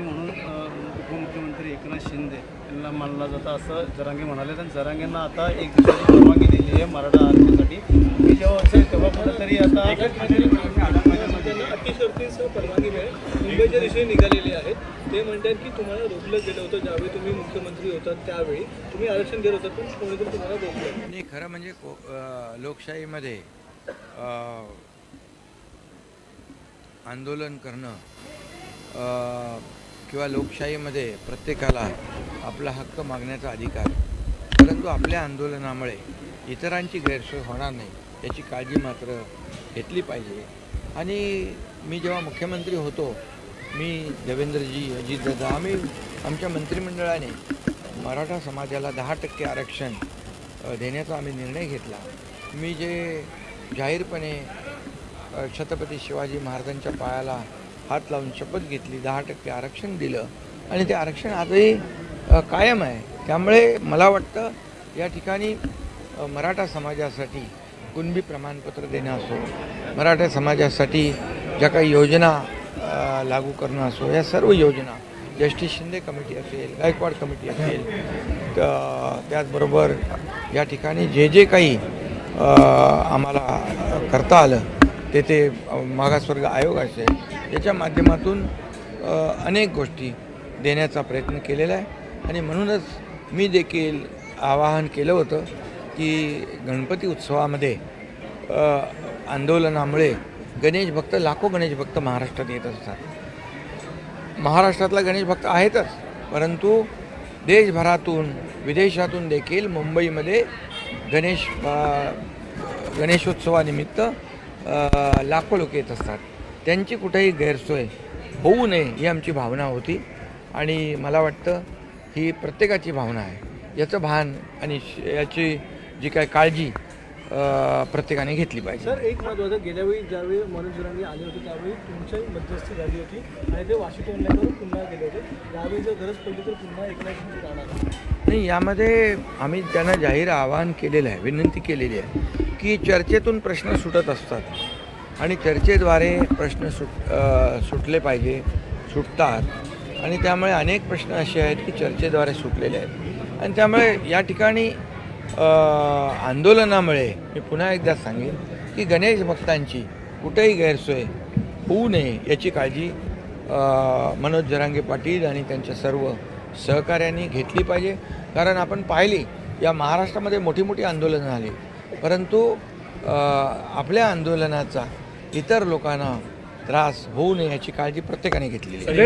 मुख्यमंत्री म्हणून उपमुख्यमंत्री एकनाथ शिंदे यांना मानला जातं असं जरांगे म्हणाले. आणि जरांगेंना आता एक दिवसाची परवानगी दिली आहे मराठा आरक्षणासाठी. मी जेव्हा असेल तेव्हा कुठेतरी आता त्यांना अटी शर्तींसह परवानगी मिळेल. मुंबईच्या दिशेने निघालेले आहेत. ते म्हणतात की तुम्हाला रोखलं गेलं होतं ज्यावेळी तुम्ही मुख्यमंत्री होतात त्यावेळी. तुम्ही आरक्षण देत होतात पण कोणीतरी तुम्हाला रोखलं. आणि खरं म्हणजे को लोकशाहीमध्ये आंदोलन करणं किंवा लोकशाहीमध्ये प्रत्येकाला आपला हक्क मागण्याचा अधिकार. परंतु आपल्या आंदोलनामुळे इतरांची गैरसोय होणार नाही याची काळजी मात्र घेतली पाहिजे. आणि मी जेव्हा मुख्यमंत्री होतो मी देवेंद्रजी अजितदादा आम्ही आमच्या मंत्रिमंडळाने मराठा समाजाला दहा टक्के आरक्षण देण्याचा आम्ही निर्णय घेतला. मी जे जाहीरपणे छत्रपती शिवाजी महाराजांच्या पायाला हात लावून शपथ घेतली दहा टक्के आरक्षण दिलं आणि ते आरक्षण आजही कायम आहे. त्यामुळे मला वाटतं या ठिकाणी मराठा समाजासाठी कुणबी प्रमाणपत्र देणं असो मराठा समाजासाठी ज्या काही योजना लागू करणं असो या सर्व योजना जस्टिस शिंदे कमिटी असेल गायकवाड कमिटी असेल त्याचबरोबर या ठिकाणी जे जे काही आम्हाला करता आलं ते ते मागासवर्ग आयोग असेल याच्या माध्यमातून अनेक गोष्टी देण्याचा प्रयत्न केलेला आहे. आणि म्हणूनच मी देखील आवाहन केलं होतं की गणपती उत्सवामध्ये आंदोलनामुळे गणेश भक्त लाखो गणेश भक्त महाराष्ट्रात येत असतात. महाराष्ट्रातला गणेश भक्त आहेतच परंतु देशभरातून विदेशातून देखील मुंबईमध्ये गणेश गणेशोत्सवानिमित्त लाखो लोक येत असतात. त्यांची कुठेही गैरसोय होऊ नये ही आमची भावना होती. आणि मला वाटतं ही प्रत्येकाची भावना आहे. याचं भान आणि याची जी काय काळजी प्रत्येकाने घेतली पाहिजे. सर एक महत्त्वाचं गेल्या वेळी ज्यावेळी मनोज जरांगे आले होते त्यावेळी तुमच्याही मध्यस्थी झाली होती आणि ते वाशी टोलण्याकडून पुन्हा गेले होते. यावेळी जर गरज पडली तर पुन्हा एकनाथ नाही यामध्ये आम्ही त्यांना जाहीर आवाहन केलेलं आहे विनंती केलेली आहे की चर्चेतून प्रश्न सुटत असतात. आणि चर्चेद्वारे प्रश्न सुट सुटले पाहिजे सुटतात. आणि त्यामुळे अनेक प्रश्न असे आहेत की चर्चेद्वारे सुटलेले आहेत. आणि त्यामुळे या ठिकाणी आंदोलनामुळे मी पुन्हा एकदा सांगेन की गणेश भक्तांची कुठेही गैरसोय होऊ नये याची काळजी मनोज जरांगे पाटील आणि त्यांच्या सर्व सहकाऱ्यांनी घेतली पाहिजे. कारण आपण पाहिली या महाराष्ट्रामध्ये मोठी मोठी आंदोलनं झाली परंतु आपल्या आंदोलनाचा इतर लोकांना त्रास होऊ नये याची काळजी प्रत्येकाने घेतलेली आहे.